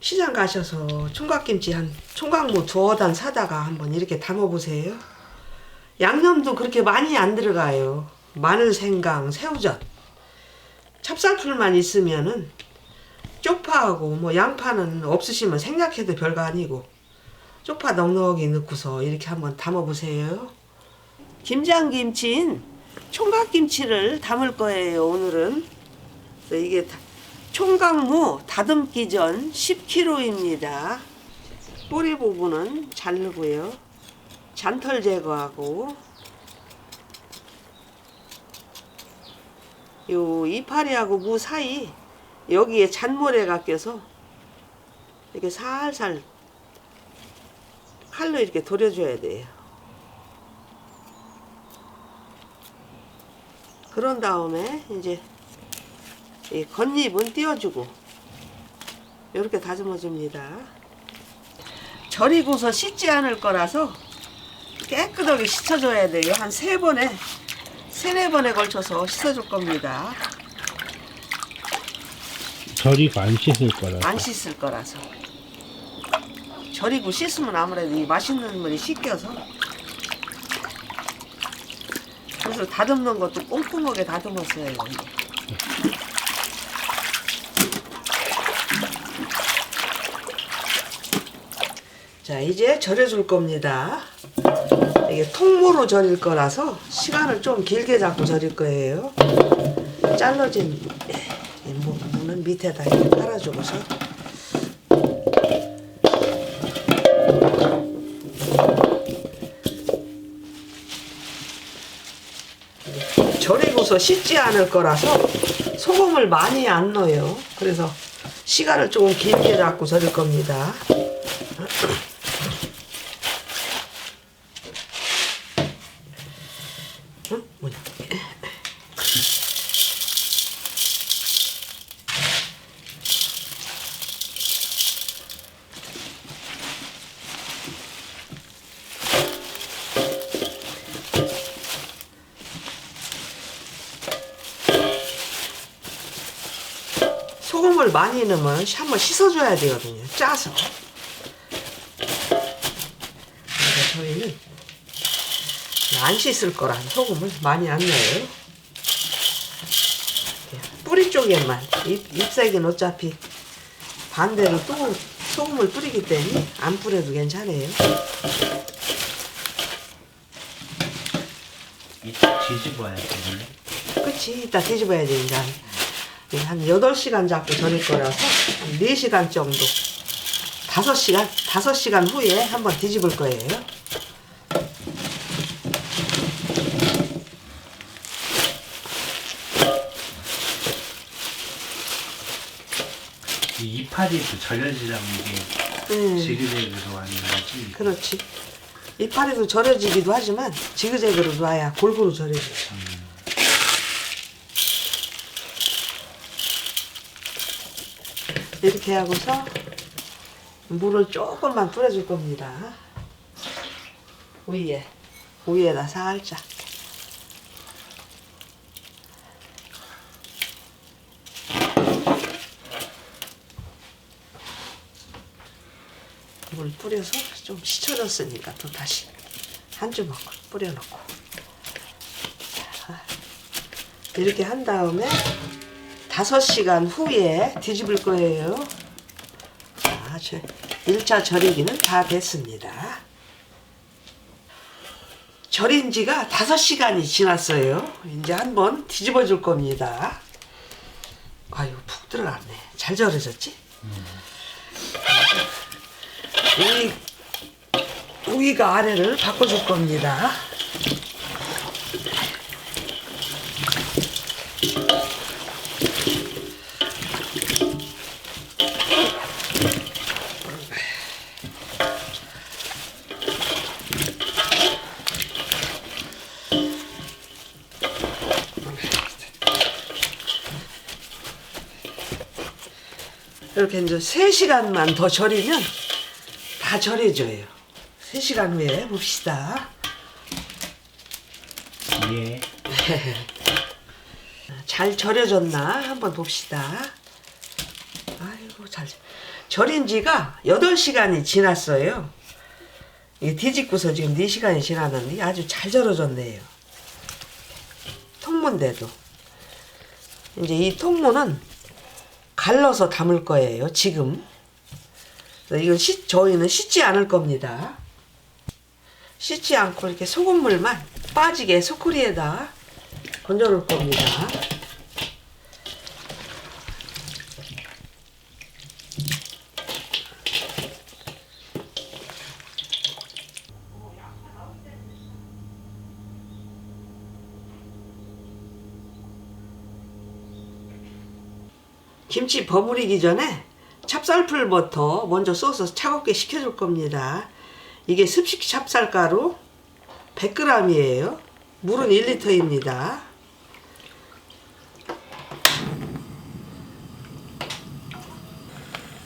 시장 가셔서 총각김치 한 총각무 두어 단 사다가 한번 이렇게 담아보세요. 양념도 그렇게 많이 안 들어가요. 마늘, 생강, 새우젓. 찹쌀풀만 있으면은 쪽파하고 뭐 양파는 없으시면 생략해도 별거 아니고 쪽파 넉넉히 넣고서 이렇게 한번 담아보세요. 김장김치인 총각김치를 담을 거예요 오늘은. 이게 다- 총각 무 다듬기 전 10kg입니다. 뿌리 부분은 자르고요. 잔털 제거하고 요 이파리하고 무 사이 여기에 잔모래가 껴서 이렇게 살살 칼로 이렇게 돌려줘야 돼요. 그런 다음에 이제 이 겉잎은 띄워주고 이렇게 다듬어 줍니다. 절이고서 씻지 않을 거라서 깨끗하게 씻어줘야 돼요. 한 세 번에 세네 번에 걸쳐서 씻어줄 겁니다. 절이고 안 씻을 거라. 안 씻을 거라서 절이고 씻으면 아무래도 이 맛있는 물이 씻겨서 그래서 다듬는 것도 꼼꼼하게 다듬었어요. 자 이제 절여줄 겁니다. 이게 통모로 절일 거라서 시간을 좀 길게 잡고 절일 거예요. 잘라진 무는 밑에다 깔아주고서 절이고서 씻지 않을 거라서 소금을 많이 안 넣어요. 그래서 시간을 조금 길게 잡고 절일 겁니다. 많이 넣으면 한번 씻어줘야 되거든요. 짜서. 그래서 저희는 안 씻을 거라 소금을 많이 안 넣어요. 뿌리 쪽에만 잎, 잎사귀는 어차피 반대로 또 소금을 뿌리기 때문에 안 뿌려도 괜찮아요. 이따 뒤집어야 되네. 그치 이따 뒤집어야지 이제 한, 이제 한 8시간 잡고 절일 거라서 한 4시간 정도. 5시간? 5시간 후에 한번 뒤집을 거예요. 이 이파리도 절여지려면 이게 음, 지그재그로 하는 거지. 그렇지. 이파리도 절여지기도 하지만 지그재그로 놔야 골고루 절여져 이렇게 하고서 물을 조금만 뿌려줄 겁니다. 위에 위에다 살짝. 물 뿌려서 좀 씻어졌으니까 또 다시 한 주먹 뿌려놓고. 자, 이렇게 한 다음에 다섯 시간 후에 뒤집을 거예요. 자, 저 1차 절이기는 다 됐습니다. 절인 지가 다섯 시간이 지났어요. 이제 한번 뒤집어 줄 겁니다. 아유, 푹 들어갔네. 잘 절여졌지? 이 위가 아래를 바꿔줄 겁니다. 이렇게 이제 3시간만 더 절이면 다 절여져요. 3시간 후에 봅시다. 예. 잘 절여졌나 한번 봅시다. 아이고 잘 절인 지가 8시간이 지났어요. 이 뒤집고서 지금 4시간이 지났는데 아주 잘 절여졌네요. 통문대도. 이제 이 통문은 갈라서 담을 거예요, 지금. 이건 씻, 저희는 씻지 않을 겁니다. 씻지 않고 이렇게 소금물만 빠지게 소쿠리에다 건져 놓을 겁니다. 김치 버무리기 전에 찹쌀풀부터 먼저 써서 차갑게 식혀줄 겁니다. 이게 습식 찹쌀가루 100g이에요. 물은 1리터입니다.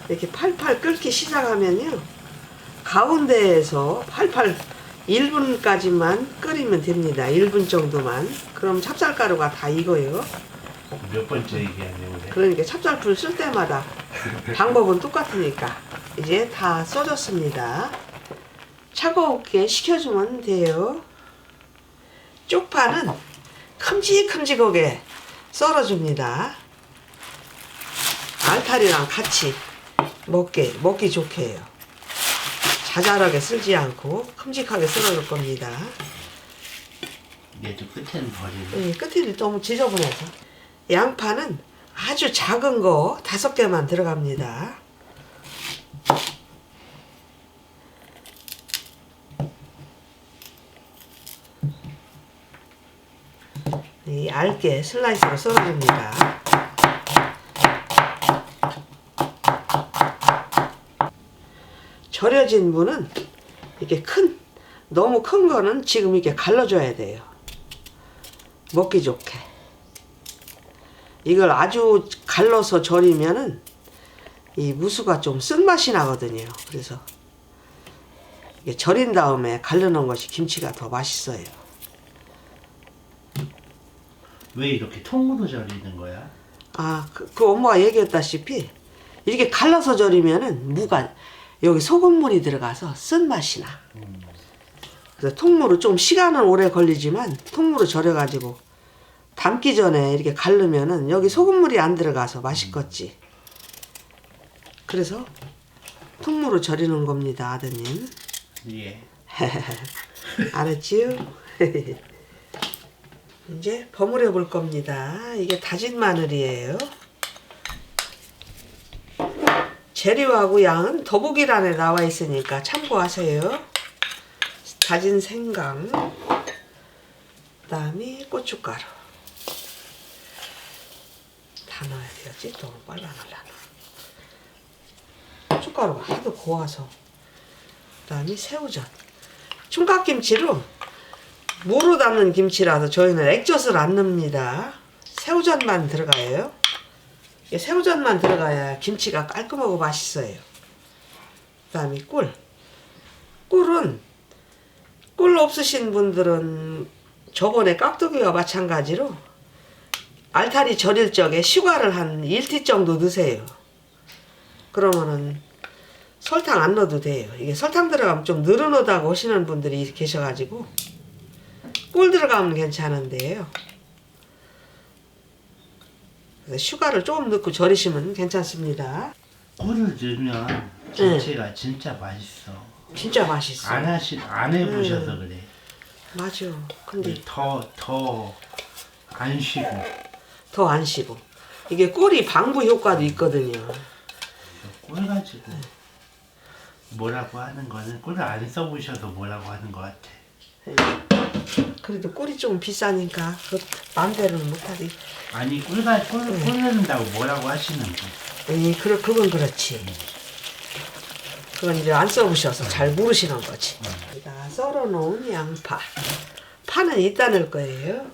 이렇게 팔팔 끓기 시작하면요. 가운데에서 팔팔 1분까지만 끓이면 됩니다. 1분 정도만. 그럼 찹쌀가루가 다 익어요. 몇 번째 얘기하네 오늘. 그러니까 찹쌀풀 쓸 때마다 방법은 똑같으니까 이제 다 써졌습니다. 차가우게 식혀주면 돼요. 쪽파는 큼직큼직하게 썰어줍니다. 알타리랑 같이 먹게 먹기 좋게 해요. 자잘하게 쓸지 않고 큼직하게 썰어줄 겁니다. 얘도 끝에는 버리네. 예, 끝이 너무 지저분해서 양파는 아주 작은 거 다섯 개만 들어갑니다. 이 얇게 슬라이스로 썰어줍니다. 절여진 무는 이렇게 큰 너무 큰 거는 지금 이렇게 갈라줘야 돼요. 먹기 좋게. 이걸 아주 갈라서 절이면은 이 무수가 좀 쓴맛이 나거든요. 그래서 절인 다음에 갈르는 것이 김치가 더 맛있어요. 왜 이렇게 통으로 절이는 거야? 아, 그, 그 엄마가 얘기했다시피 이렇게 갈라서 절이면은 무가 여기 소금물이 들어가서 쓴맛이 나. 그래서 통무로 좀 시간은 오래 걸리지만 통무로 절여가지고 담기 전에 이렇게 갈르면은 여기 소금물이 안 들어가서 맛있겠지. 그래서 통무로 절이는 겁니다, 아드님. 예. 알았지요? 이제 버무려 볼 겁니다. 이게 다진 마늘이에요. 재료하고 양은 더보기란에 나와 있으니까 참고하세요. 다진 생강, 그다음에 고춧가루. 다 넣어야 되겠지? 너무 빨라 넣으려나. 고춧가루가 하도 고와서. 그다음에 새우젓. 총각김치로 무로 담는 김치라서 저희는 액젓을 안 넣습니다. 새우젓만 들어가요. 새우젓만 들어가야 김치가 깔끔하고 맛있어요. 그 다음에 꿀. 꿀은 꿀 없으신 분들은 저번에 깍두기와 마찬가지로 알타리 절일 적에 슈가를 한 1티 정도 넣으세요. 그러면은 설탕 안 넣어도 돼요. 이게 설탕 들어가면 좀 느른하다고 하시는 분들이 계셔가지고 꿀 들어가면 괜찮은데요. 그래서 슈가를 조금 넣고 절이시면 괜찮습니다. 꿀을 넣으면 김치가 진짜 맛있어. 진짜 맛있어. 안 하시 안 해보셔서 그래. 맞아. 근데 더 더 안 쉬고 더안 씹어. 이게 꿀이 방부 효과도 있거든요. 꿀 가지고 뭐라고 하는 거는 꿀을 안 써보셔서 뭐라고 하는 것 같아. 그래도 꿀이 좀 비싸니까 그 마음대로는 못하지. 아니 꿀가 꿀꿀 넣는다고 뭐라고 하시는 거. 에이, 그래, 그건 그렇지. 그건 이제 안 써보셔서 잘 모르시는 거지. 여기다 썰어놓은 양파. 파는 이따 넣을 거예요.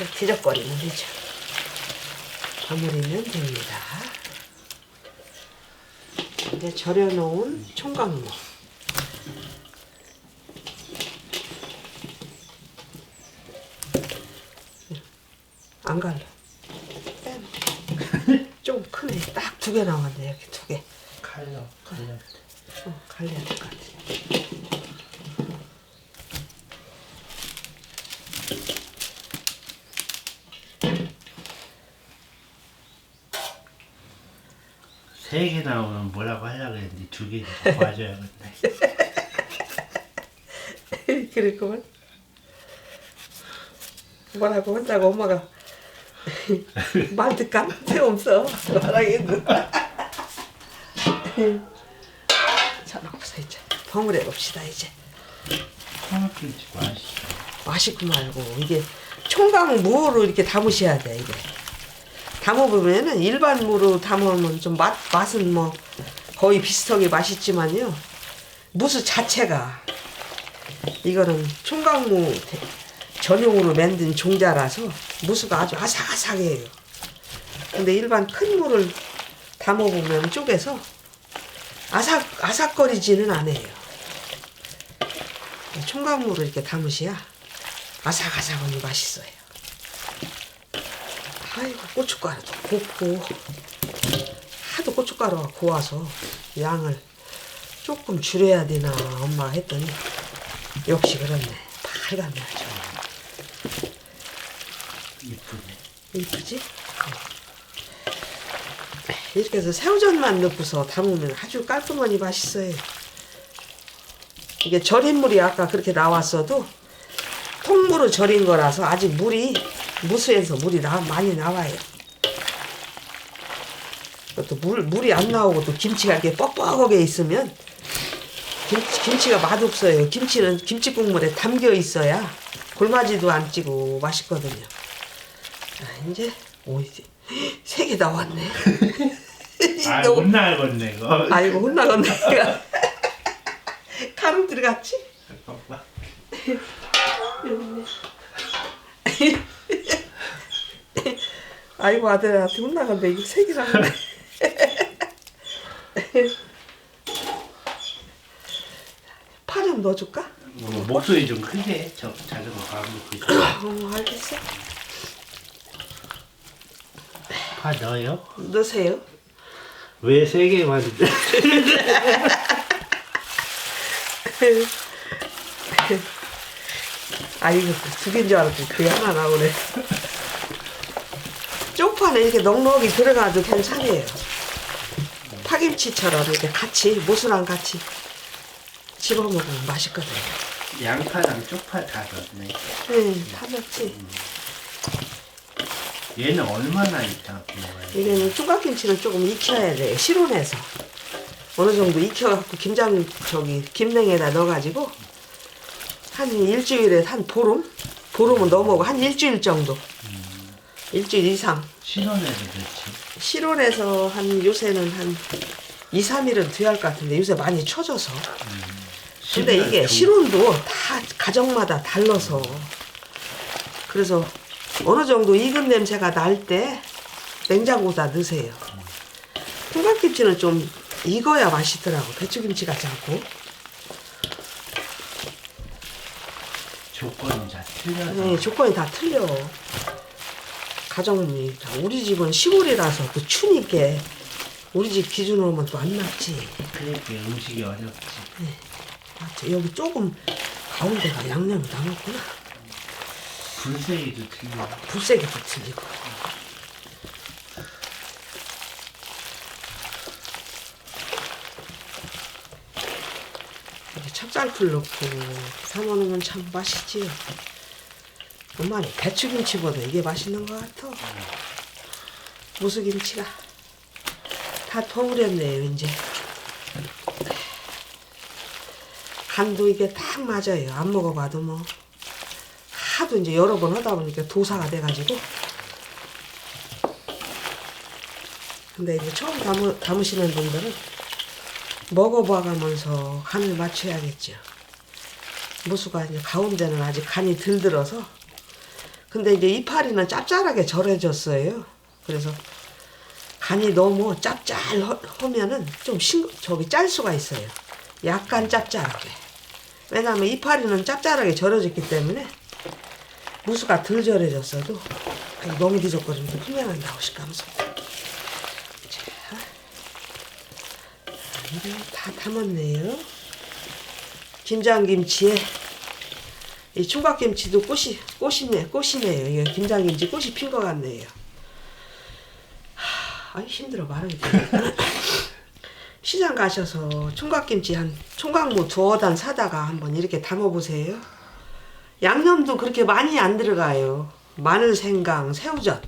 이렇게 이제 뒤적거리면 되죠. 버무리면 됩니다. 이제 절여놓은 총각무. 안 갈라. 빼. 좀 크네. 딱 두 개 나왔네. 이렇게 두 개. 칼로 칼로. 어, 갈려야 될 것 같아. 세 개 나오면 뭐라고 하려고 했는데 두개 봐줘야겠네. 그랬구만. 뭐라고 한다고 엄마가 말 듣까? 소용없어. 말하겠는. 자, 놓고서 이제 버무려 봅시다 이제. 청국김치 맛있어. 맛있고 말고 이게 총각 무로 이렇게 담으셔야 돼 이게. 담아보면은 일반 무로 담으면 좀 맛 맛은 뭐 거의 비슷하게 맛있지만요 무수 자체가 이거는 총각무 대- 전용으로 만든 종자라서 무수가 아주 아삭아삭해요. 근데 일반 큰 무를 담아보면 쪼개서 아삭 아삭거리지는 않아요. 총각무를 이렇게 담으셔야 아삭아삭하니 맛있어요. 아이고 고춧가루도 곱고 하도 고춧가루가 고와서 양을 조금 줄여야 되나 엄마가 했더니 역시 그렇네 빨갛네 아주 이쁘네. 이쁘지? 이렇게 해서 새우젓만 넣고서 담으면 아주 깔끔하니 맛있어요 이게 절임물이 아까 그렇게 나왔어도 통무로 절인 거라서 아직 물이 무수에서 물이 나, 많이 나와요 또 물, 물이 안 나오고 또 김치가 이렇게 뻑뻑하게 있으면 김, 김치가 맛없어요 김치는 김치 국물에 담겨 있어야 골마지도 안 찌고 맛있거든요 자, 이제 오 이제 세 개 나왔네. 아, 너무- 못 나겠네, 이거. 아이고 혼나겠네. 가루 들어갔지? 아이고 아들한테 혼나간데 이거 세 개 나왔네. 파좀 넣어줄까? 뭐, 목소리 좀 크게 해. 저 자전거 밥 먹고 있어. 어 알겠어. 파 넣어요? 넣으세요. 왜 세개 왔는데? 아이고 두 개인 줄 알았더니 그게 하나 나오네. 쪽파는 이렇게 넉넉히 들어가도 괜찮아요. 파김치처럼 이렇게 같이 모수랑 같이 집어 먹으면 맛있거든요. 양파랑 쪽파 다 넣네. 네, 다 넣지. 얘는 얼마나 있다 먹어요? 이게는 총각김치는 조금 익혀야 돼요. 실온에서 어느 정도 익혀갖고 김장 저기 김냉에다 넣어가지고 한 일주일에 한 보름 보름은 넘어고 한 일주일 정도 일주일 이상 신혼에도 그렇지. 실온에서 한 요새는 한 2, 3일은 돼야 할 것 같은데 요새 많이 쳐져서 근데 이게 실온도 다 가정마다 달라서 그래서 어느 정도 익은 냄새가 날 때 냉장고에다 넣으세요. 총각김치는 좀 익어야 맛있더라고. 배추김치 같지 않고. 조건이 다 틀려서. 네, 조건이 다 틀려. 가정이 다. 우리 집은 시골이라서 또 추니까 우리 집 기준으로는 또안 맞지. 그러니까 음식이 어렵지. 맞지? 여기 조금 가운데가 양념이 남았구나. 불색이도 틀려. 불색이도 틀리고. 이렇게 찹쌀풀 넣고 삶아놓으면 참 맛있지요. 엄마는 배추김치보다 이게 맛있는 것 같아. 무수김치가 다 버무렸네요 이제. 간도 이게 딱 맞아요. 안 먹어봐도 뭐. 하도 이제 여러 번 하다 보니까 도사가 돼가지고. 근데 이제 처음 담으, 담으시는 분들은 먹어봐가면서 간을 맞춰야겠죠. 무수가 이제 가운데는 아직 간이 덜 들어서. 근데 이제 이파리는 짭짤하게 절여졌어요. 그래서 간이 너무 짭짤하면은 좀 싱, 저기 짤 수가 있어요. 약간 짭짤하게. 왜냐하면 이파리는 짭짤하게 절여졌기 때문에 무수가 덜 절여졌어도 너무 뒤적거리면 후면안 나오실까 하면서. 자, 다 담았네요. 김장김치에 이 총각김치도 꽃이 꽃이네 꽃이네요. 이거 김장김치 꽃이 핀 것 같네요. 하, 아이 힘들어 말하기. 시장 가셔서 총각김치 한 총각무 두어 단 사다가 한번 이렇게 담아보세요. 양념도 그렇게 많이 안 들어가요. 마늘, 생강, 새우젓,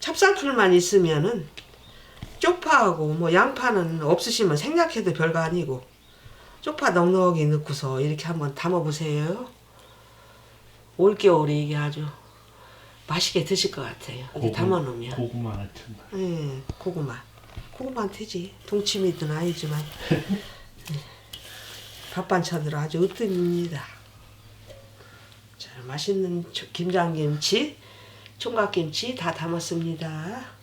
찹쌀풀만 있으면은 쪽파하고 뭐 양파는 없으시면 생략해도 별거 아니고 쪽파 넉넉히 넣고서 이렇게 한번 담아보세요. 올겨울에 이게 아주 맛있게 드실 것 같아요. 이렇게 담아놓으면. 고구마 같은 거. 예, 고구마. 고구마는 되지. 동치미든 아니지만. 예. 밥 반찬으로 아주 으뜸입니다. 자, 맛있는 초- 김장김치, 총각김치 다 담았습니다.